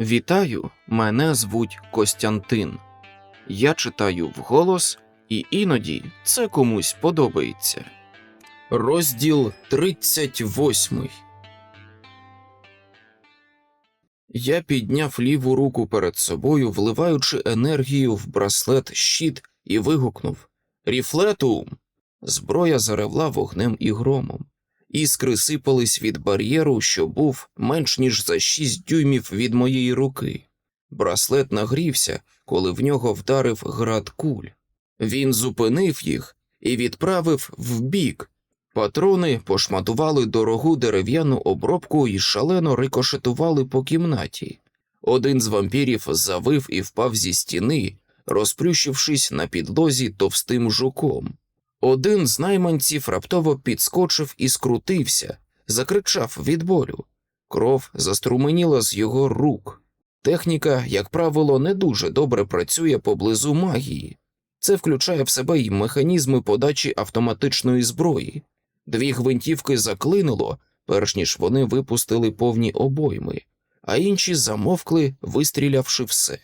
Вітаю, мене звуть Костянтин. Я читаю вголос, і іноді це комусь подобається. Розділ 38 Я підняв ліву руку перед собою, вливаючи енергію в браслет щит, і вигукнув Ріфлетум. Зброя заревла вогнем і громом. Іскри сипались від бар'єру, що був менш ніж за шість дюймів від моєї руки. Браслет нагрівся, коли в нього вдарив град куль. Він зупинив їх і відправив вбік. Патрони пошматували дорогу дерев'яну обробку і шалено рикошетували по кімнаті. Один з вампірів завив і впав зі стіни, розплющившись на підлозі товстим жуком. Один з найманців раптово підскочив і скрутився, закричав від болю. Кров заструменіла з його рук. Техніка, як правило, не дуже добре працює поблизу магії. Це включає в себе й механізми подачі автоматичної зброї. Дві гвинтівки заклинуло, перш ніж вони випустили повні обойми, а інші замовкли, вистрілявши все.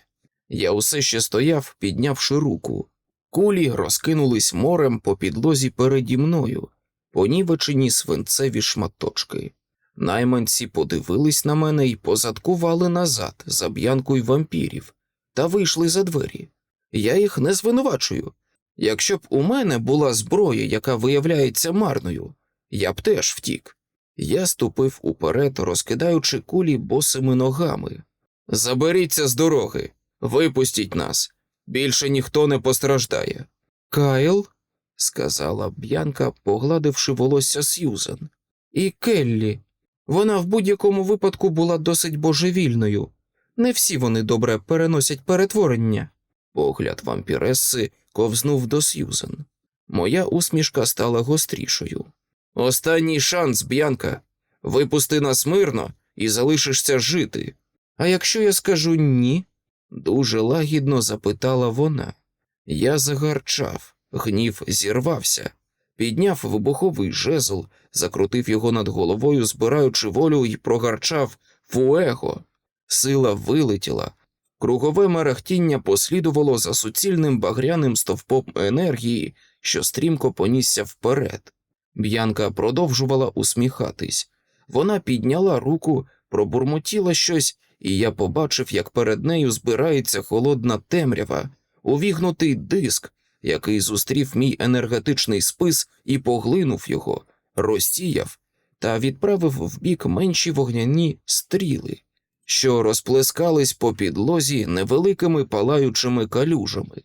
Я усе ще стояв, піднявши руку. Кулі розкинулись морем по підлозі переді мною, понівечені свинцеві шматочки. Найманці подивились на мене і позадкували назад за б'янкою вампірів та вийшли за двері. Я їх не звинувачую. Якщо б у мене була зброя, яка виявляється марною, я б теж втік. Я ступив уперед, розкидаючи кулі босими ногами. Заберіться з дороги, випустіть нас. Більше ніхто не постраждає. Кайл, сказала Б'янка, погладивши волосся Сьюзен. І Келлі. Вона в будь-якому випадку була досить божевільною. Не всі вони добре переносять перетворення. Погляд вампіреси ковзнув до Сьюзен. Моя усмішка стала гострішою. Останній шанс, Б'янка. Випусти нас мирно і залишишся жити. А якщо я скажу ні? Дуже лагідно запитала вона. Я загарчав, гнів зірвався, підняв вибуховий жезл, закрутив його над головою, збираючи волю, і прогарчав фуего. Сила вилетіла. Кругове мерехтіння послідувало за суцільним багряним стовпом енергії, що стрімко понісся вперед. Б'янка продовжувала усміхатись. Вона підняла руку, пробурмотіла щось і я побачив, як перед нею збирається холодна темрява, увігнутий диск, який зустрів мій енергетичний спис і поглинув його, розсіяв та відправив в бік менші вогняні стріли, що розплескались по підлозі невеликими палаючими калюжами.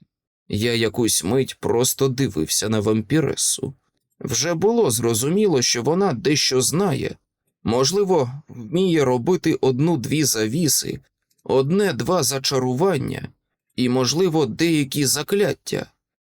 Я якусь мить просто дивився на вампіресу. Вже було зрозуміло, що вона дещо знає, Можливо, вміє робити одну-дві завіси, одне-два зачарування і, можливо, деякі закляття.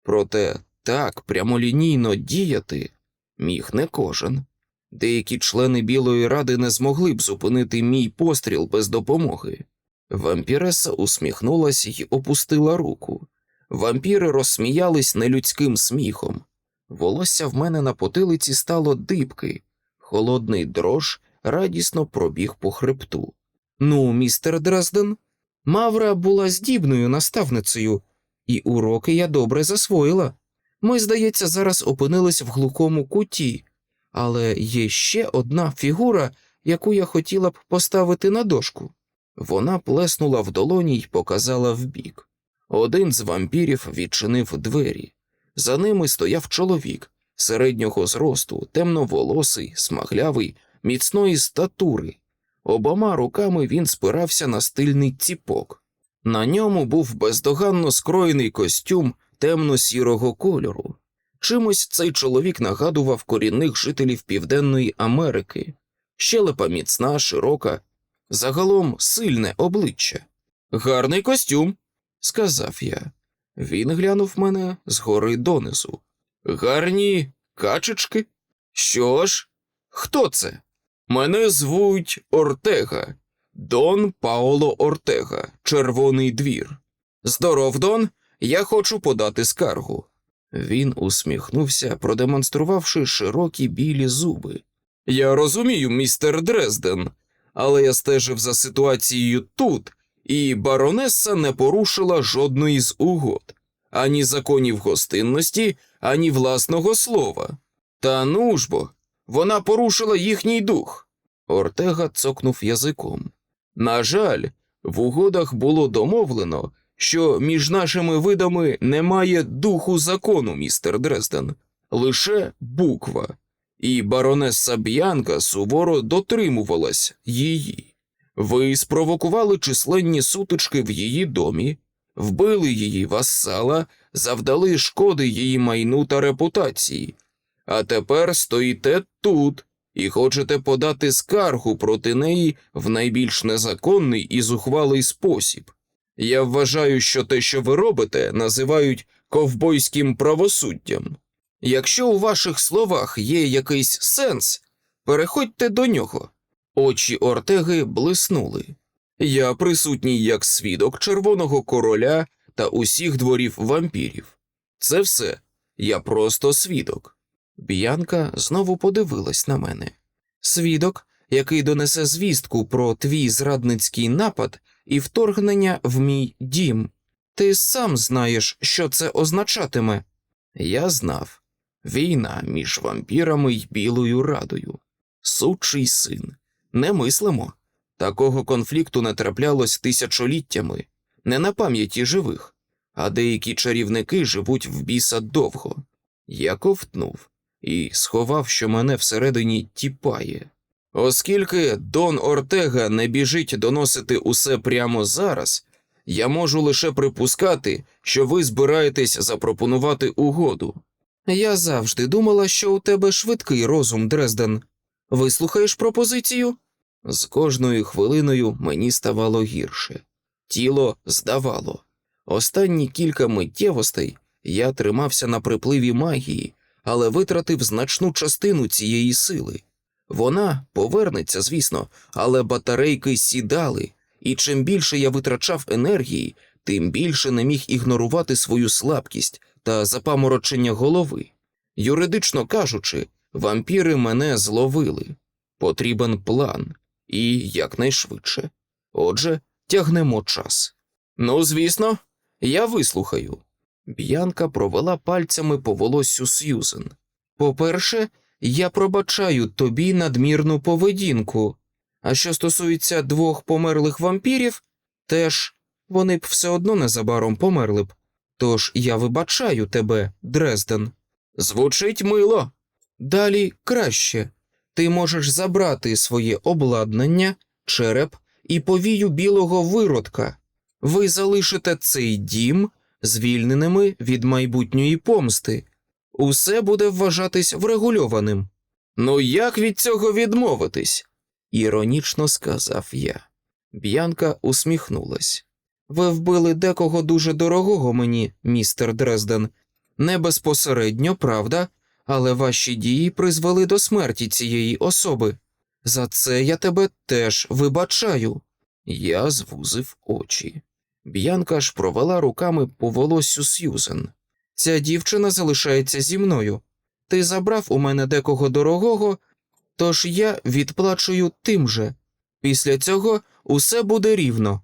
Проте так прямолінійно діяти міг не кожен. Деякі члени Білої ради не змогли б зупинити мій постріл без допомоги. Вампіреса усміхнулася і опустила руку. Вампіри розсміялись нелюдським сміхом. Волосся в мене на потилиці стало дибки. Холодний дрож радісно пробіг по хребту. Ну, містер Дрезден, Мавра була здібною наставницею, і уроки я добре засвоїла. Ми, здається, зараз опинились в глухому куті, але є ще одна фігура, яку я хотіла б поставити на дошку. Вона плеснула в долоні й показала вбік. Один з вампірів відчинив двері. За ними стояв чоловік середнього зросту, темноволосий, смаглявий, міцної статури. Обома руками він спирався на стильний ціпок. На ньому був бездоганно скроєний костюм темно-сірого кольору. Чимось цей чоловік нагадував корінних жителів Південної Америки, щелепа міцна, широка, загалом сильне обличчя. Гарний костюм, сказав я. Він глянув мене згори донизу. Гарні качечки? Що ж, хто це? Мене звуть Ортега, Дон Паоло Ортега, Червоний двір. Здоров, Дон, я хочу подати скаргу. Він усміхнувся, продемонструвавши широкі білі зуби. Я розумію, містер Дрезден, але я стежив за ситуацією тут і баронеса не порушила жодної з угод, ані законів гостинності, ані власного слова. Та ну ж бо, вона порушила їхній дух. Ортега цокнув язиком. На жаль, в угодах було домовлено, що між нашими видами немає духу закону, містер Дрезден, лише буква, і баронеса Б'янка суворо дотримувалась її. Ви спровокували численні сутички в її домі, вбили її вассала, завдали шкоди її майну та репутації, а тепер стоїте тут і хочете подати скаргу проти неї в найбільш незаконний і зухвалий спосіб. Я вважаю, що те, що ви робите, називають ковбойським правосуддям. Якщо у ваших словах є якийсь сенс, переходьте до нього. Очі Ортеги блиснули. Я присутній як свідок червоного короля та усіх дворів вампірів. Це все. Я просто свідок. Б'янка знову подивилась на мене. Свідок, який донесе звістку про твій зрадницький напад і вторгнення в мій дім. Ти сам знаєш, що це означатиме. Я знав війна між вампірами й білою радою. Сучий син. Не мислимо. Такого конфлікту не траплялось тисячоліттями, не на пам'яті живих, а деякі чарівники живуть в біса довго. Я ковтнув і сховав, що мене всередині тіпає. Оскільки Дон Ортега не біжить доносити усе прямо зараз, я можу лише припускати, що ви збираєтесь запропонувати угоду. Я завжди думала, що у тебе швидкий розум, Дрезден. Вислухаєш пропозицію? З кожною хвилиною мені ставало гірше. Тіло здавало. Останні кілька миттєвостей я тримався на припливі магії, але витратив значну частину цієї сили. Вона повернеться, звісно, але батарейки сідали, і чим більше я витрачав енергії, тим більше не міг ігнорувати свою слабкість та запаморочення голови. Юридично кажучи, вампіри мене зловили. Потрібен план, і якнайшвидше. Отже, тягнемо час. Ну, звісно, я вислухаю. Б'янка провела пальцями по волоссю Сьюзен. По-перше, я пробачаю тобі надмірну поведінку. А що стосується двох померлих вампірів, теж вони б все одно незабаром померли б. Тож я вибачаю тебе, Дрезден. Звучить мило. Далі краще. Ти можеш забрати своє обладнання, череп і повію білого виродка. Ви залишите цей дім звільненими від майбутньої помсти. Усе буде вважатись врегульованим. Ну як від цього відмовитись? іронічно сказав я. Б'янка усміхнулась. Ви вбили декого дуже дорогого мені, містер Дрезден. Не безпосередньо, правда, але ваші дії призвели до смерті цієї особи. За це я тебе теж вибачаю. Я звузив очі. Б'янка ж провела руками по волоссю Сьюзен. Ця дівчина залишається зі мною. Ти забрав у мене декого дорогого, тож я відплачую тим же. Після цього усе буде рівно.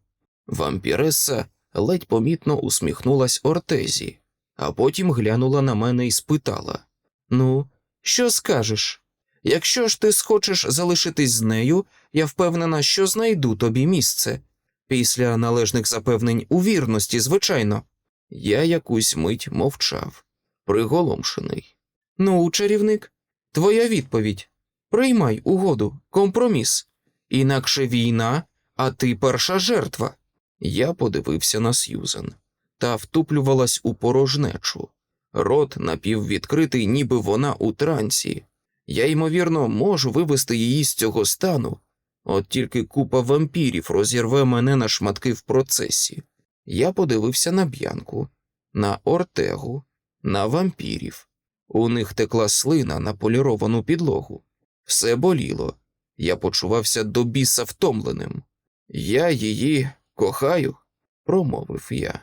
Вампіреса ледь помітно усміхнулась Ортезі, а потім глянула на мене і спитала: Ну, що скажеш? Якщо ж ти схочеш залишитись з нею, я впевнена, що знайду тобі місце. Після належних запевнень у вірності, звичайно. Я якусь мить мовчав, приголомшений. Ну, чарівник, твоя відповідь. Приймай угоду, компроміс. Інакше війна, а ти перша жертва. Я подивився на Сьюзен та втуплювалась у порожнечу. Рот напіввідкритий, ніби вона у трансі. Я, ймовірно, можу вивести її з цього стану, от тільки купа вампірів розірве мене на шматки в процесі. Я подивився на б'янку, на ортегу, на вампірів. У них текла слина на поліровану підлогу. Все боліло. Я почувався до біса втомленим. Я її кохаю, промовив я,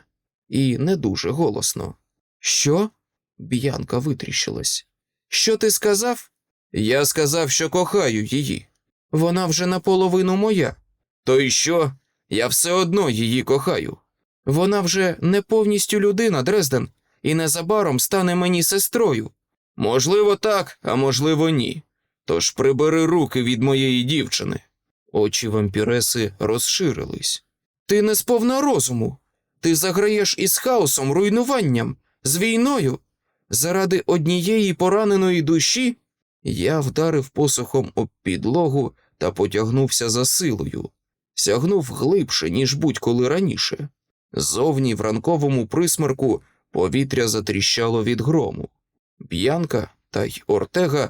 і не дуже голосно. Що? Б'янка витріщилась. Що ти сказав? Я сказав, що кохаю її. Вона вже наполовину моя. То й що? Я все одно її кохаю. Вона вже не повністю людина, Дрезден, і незабаром стане мені сестрою. Можливо, так, а можливо, ні. Тож прибери руки від моєї дівчини. Очі вампіреси розширились. Ти не сповна розуму. Ти заграєш із хаосом, руйнуванням, з війною. Заради однієї пораненої душі я вдарив посохом об підлогу та потягнувся за силою, сягнув глибше, ніж будь-коли раніше. Зовні в ранковому присмерку повітря затріщало від грому. Б'янка та й Ортега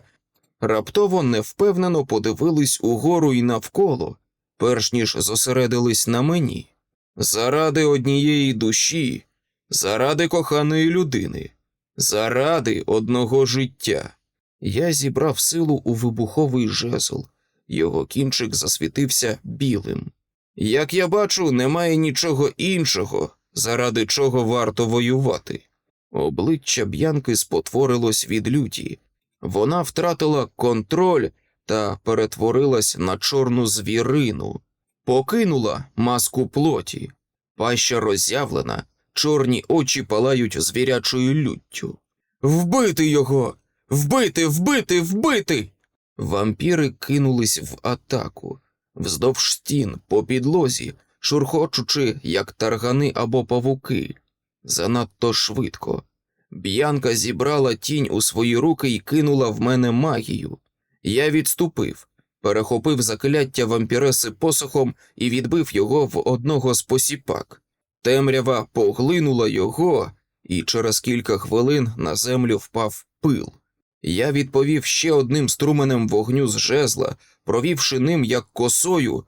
раптово невпевнено подивились угору і навколо, перш ніж зосередились на мені. Заради однієї душі, заради коханої людини, заради одного життя. Я зібрав силу у вибуховий жезл, його кінчик засвітився білим. Як я бачу, немає нічого іншого, заради чого варто воювати. Обличчя б'янки спотворилось від люті. Вона втратила контроль та перетворилась на чорну звірину, покинула маску плоті, паща роззявлена, чорні очі палають звірячою люттю. Вбити його! Вбити, вбити, вбити! Вампіри кинулись в атаку, вздовж стін, по підлозі, шурхочучи, як таргани або павуки. Занадто швидко. Б'янка зібрала тінь у свої руки і кинула в мене магію. Я відступив, перехопив закляття вампіреси посохом і відбив його в одного з посіпак. Темрява поглинула його, і через кілька хвилин на землю впав пил. Я відповів ще одним струменем вогню з жезла, провівши ним як косою,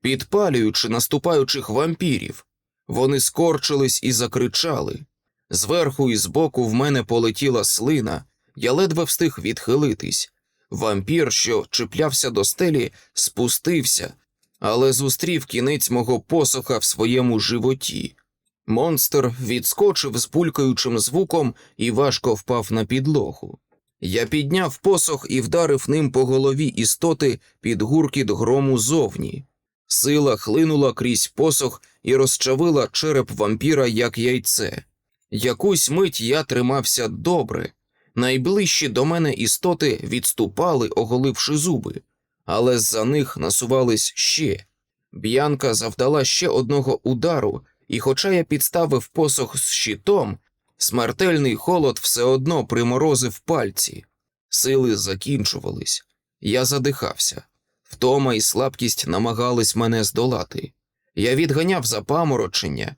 підпалюючи наступаючих вампірів. Вони скорчились і закричали. Зверху і збоку в мене полетіла слина, я ледве встиг відхилитись. Вампір, що чіплявся до стелі, спустився, але зустрів кінець мого посоха в своєму животі. Монстр відскочив з булькаючим звуком і важко впав на підлогу. Я підняв посох і вдарив ним по голові істоти під гуркіт грому зовні. Сила хлинула крізь посох і розчавила череп вампіра як яйце. Якусь мить я тримався добре. Найближчі до мене істоти відступали, оголивши зуби, але з-за них насувались ще. Б'янка завдала ще одного удару, і, хоча я підставив посох з щитом, смертельний холод все одно приморозив пальці. Сили закінчувались. Я задихався. Втома і слабкість намагались мене здолати. Я відганяв запаморочення,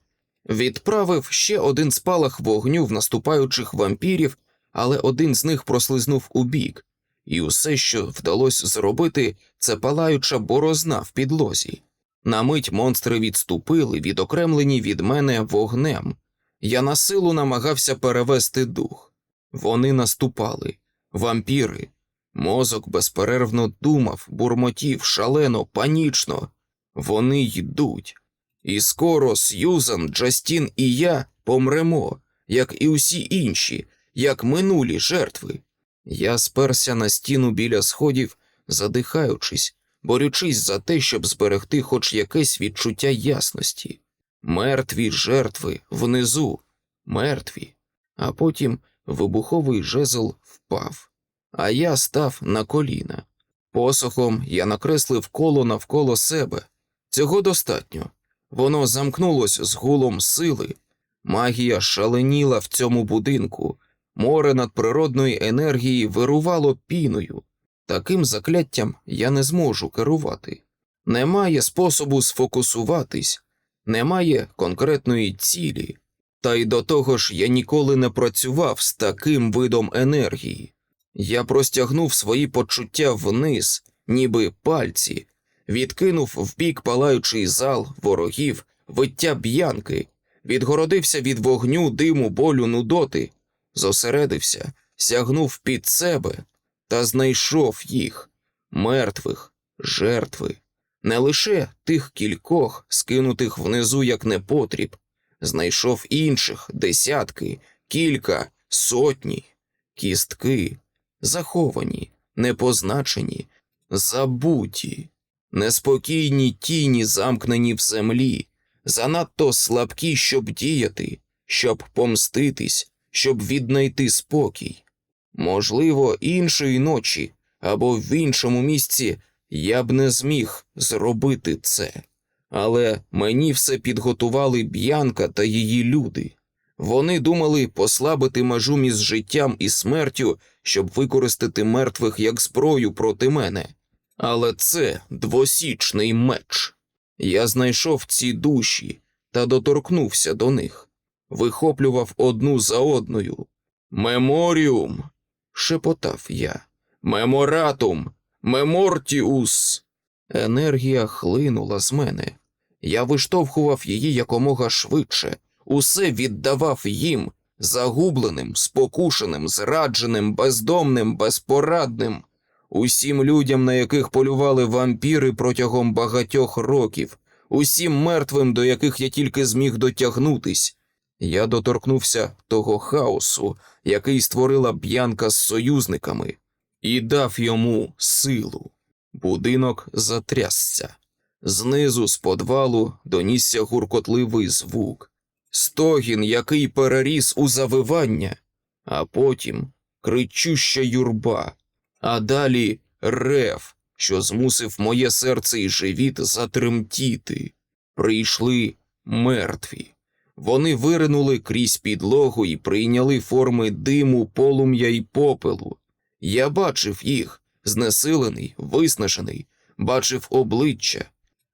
відправив ще один спалах вогню в наступаючих вампірів, але один з них прослизнув у бік, і усе, що вдалося зробити, це палаюча борозна в підлозі. На мить монстри відступили, відокремлені від мене вогнем. Я на силу намагався перевести дух. Вони наступали, вампіри. Мозок безперервно думав, бурмотів, шалено, панічно. Вони йдуть. І скоро Сьюзан, Джастін і я помремо, як і усі інші, як минулі жертви. Я сперся на стіну біля сходів, задихаючись, борючись за те, щоб зберегти хоч якесь відчуття ясності. Мертві жертви внизу, мертві, а потім вибуховий жезл впав, а я став на коліна. Посохом я накреслив коло навколо себе. Цього достатньо. Воно замкнулось з гулом сили. Магія шаленіла в цьому будинку, море надприродної енергії вирувало піною. Таким закляттям я не зможу керувати. Немає способу сфокусуватись, немає конкретної цілі, та й до того ж я ніколи не працював з таким видом енергії. Я простягнув свої почуття вниз, ніби пальці, відкинув вбік палаючий зал ворогів, виття б'янки, відгородився від вогню, диму, болю, нудоти, зосередився, сягнув під себе та знайшов їх, мертвих, жертви, не лише тих кількох, скинутих внизу як непотріб, знайшов інших десятки, кілька, сотні, кістки, заховані, непозначені, забуті. неспокійні тіні, замкнені в землі, занадто слабкі, щоб діяти, щоб помститись, щоб віднайти спокій. Можливо, іншої ночі або в іншому місці я б не зміг зробити це, але мені все підготували Б'янка та її люди. Вони думали послабити межу між життям і смертю, щоб використати мертвих як зброю проти мене. Але це двосічний меч. Я знайшов ці душі та доторкнувся до них, вихоплював одну за одною. Меморіум. Шепотав я. Меморатум, мемортіус. Енергія хлинула з мене. Я виштовхував її якомога швидше, усе віддавав їм, загубленим, спокушеним, зрадженим, бездомним, безпорадним, усім людям, на яких полювали вампіри протягом багатьох років, усім мертвим, до яких я тільки зміг дотягнутись. Я доторкнувся того хаосу, який створила б'янка з союзниками, і дав йому силу. Будинок затрясся. Знизу з подвалу донісся гуркотливий звук, стогін, який переріс у завивання, а потім кричуща юрба, а далі рев, що змусив моє серце і живіт затремтіти. Прийшли мертві. Вони виринули крізь підлогу і прийняли форми диму, полум'я й попелу. Я бачив їх, знесилений, виснажений, бачив обличчя,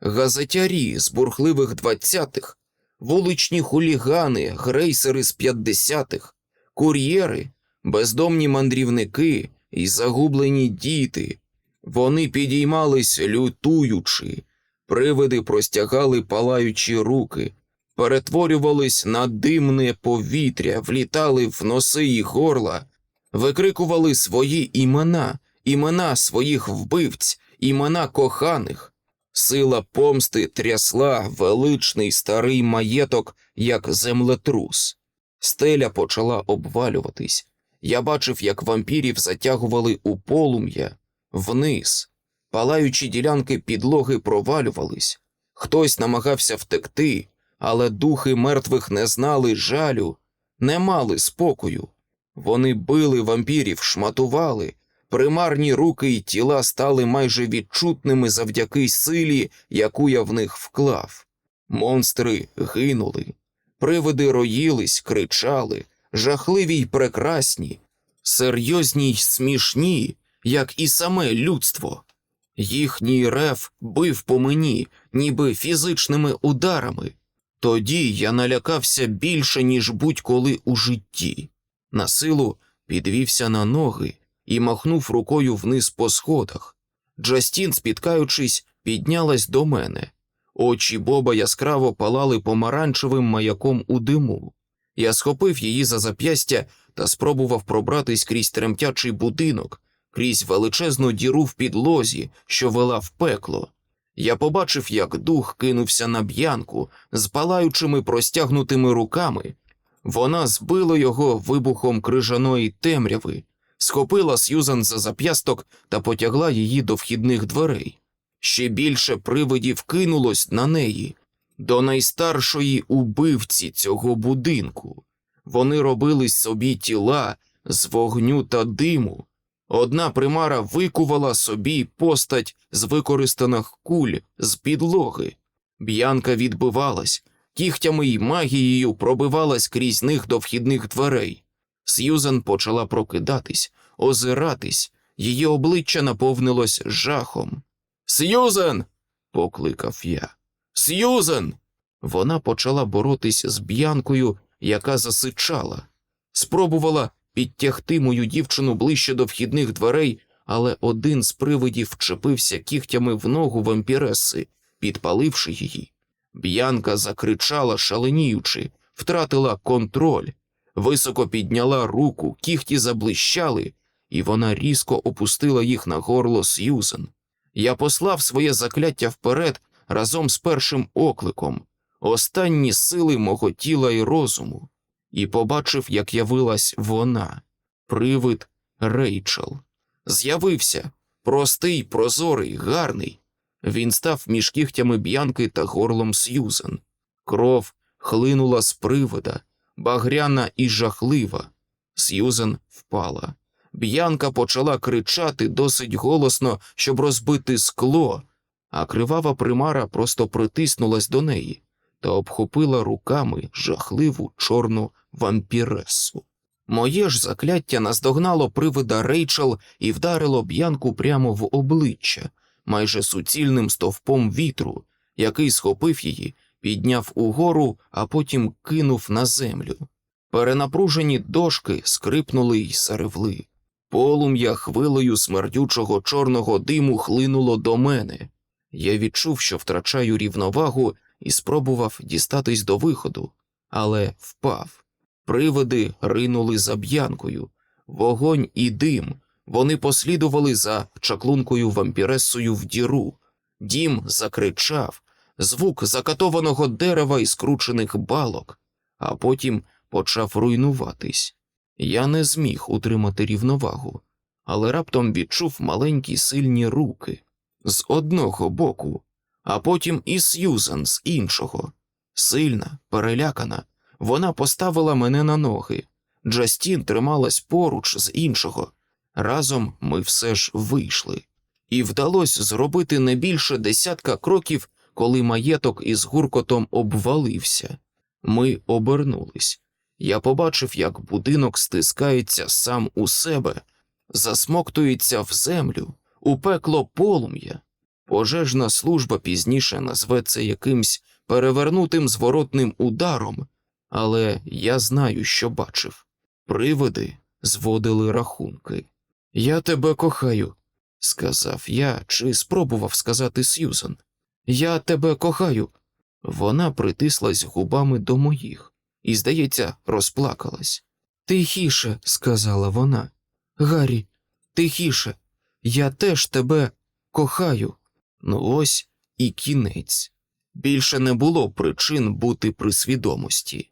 газетярі з бурхливих двадцятих, вуличні хулігани, грейсери з п'ятдесятих, кур'єри, бездомні мандрівники і загублені діти. Вони підіймались лютуючи, привиди простягали палаючі руки, перетворювались на димне повітря, влітали в носи і горла, викрикували свої імена, імена своїх вбивць, імена коханих. Сила помсти трясла величний старий маєток, як землетрус. Стеля почала обвалюватись. Я бачив, як вампірів затягували у полум'я вниз. Палаючі ділянки підлоги провалювались. Хтось намагався втекти, але духи мертвих не знали жалю, не мали спокою. Вони били вампірів, шматували, примарні руки й тіла стали майже відчутними завдяки силі, яку я в них вклав. Монстри гинули, привиди роїлись, кричали, жахливі й прекрасні, серйозні й смішні, як і саме людство. Їхній рев бив по мені, ніби фізичними ударами. Тоді я налякався більше, ніж будь-коли у житті. На силу підвівся на ноги і махнув рукою вниз по сходах. Джастін, спіткаючись, піднялась до мене. Очі Боба яскраво палали помаранчевим маяком у диму. Я схопив її за зап'ястя та спробував пробратись крізь тремтячий будинок, крізь величезну діру в підлозі, що вела в пекло. Я побачив, як дух кинувся на б'янку з палаючими простягнутими руками. Вона збила його вибухом крижаної темряви, схопила Сьюзан за зап'ясток та потягла її до вхідних дверей. Ще більше привидів кинулось на неї, до найстаршої убивці цього будинку. Вони робили собі тіла з вогню та диму. Одна примара викувала собі постать з використаних куль з підлоги. Б'янка відбивалась, кігтями й магією пробивалась крізь них до вхідних дверей. Сьюзен почала прокидатись, озиратись, її обличчя наповнилось жахом. Сьюзен. покликав я. Сьюзен. Вона почала боротись з б'янкою, яка засичала. Спробувала підтягти мою дівчину ближче до вхідних дверей, але один з привидів вчепився кігтями в ногу вампіреси, підпаливши її. Б'янка закричала, шаленіючи, втратила контроль, високо підняла руку, кігті заблищали, і вона різко опустила їх на горло Сьюзен. Я послав своє закляття вперед разом з першим окликом, останні сили мого тіла і розуму, і побачив, як явилась вона, привид Рейчел. З'явився простий, прозорий, гарний. Він став між кігтями б'янки та горлом Сьюзен. Кров хлинула з привода, багряна і жахлива. Сьюзен впала. Б'янка почала кричати досить голосно, щоб розбити скло, а кривава примара просто притиснулась до неї та обхопила руками жахливу чорну вампіресу. Моє ж закляття наздогнало привида Рейчел і вдарило б'янку прямо в обличчя, майже суцільним стовпом вітру, який схопив її, підняв угору, а потім кинув на землю. Перенапружені дошки скрипнули й заревли. Полум'я хвилею смердючого чорного диму хлинуло до мене. Я відчув, що втрачаю рівновагу і спробував дістатись до виходу, але впав. Привиди ринули за б'янкою, вогонь і дим. Вони послідували за чаклункою вампіресою в діру. Дім закричав, звук закатованого дерева і скручених балок, а потім почав руйнуватись. Я не зміг утримати рівновагу, але раптом відчув маленькі сильні руки з одного боку, а потім і Сьюзен з іншого. Сильна, перелякана, вона поставила мене на ноги. Джастін трималась поруч з іншого. Разом ми все ж вийшли, і вдалося зробити не більше десятка кроків, коли маєток із гуркотом обвалився. Ми обернулись. Я побачив, як будинок стискається сам у себе, засмоктується в землю, у пекло полум'я. Пожежна служба пізніше назве це якимсь перевернутим зворотним ударом, але я знаю, що бачив. Привиди зводили рахунки. Я тебе кохаю, сказав я чи спробував сказати Сьюзен. Я тебе кохаю. Вона притислась губами до моїх і, здається, розплакалась. Тихіше, сказала вона. Гаррі, тихіше, я теж тебе кохаю. Ну ось і кінець. Більше не було причин бути при свідомості.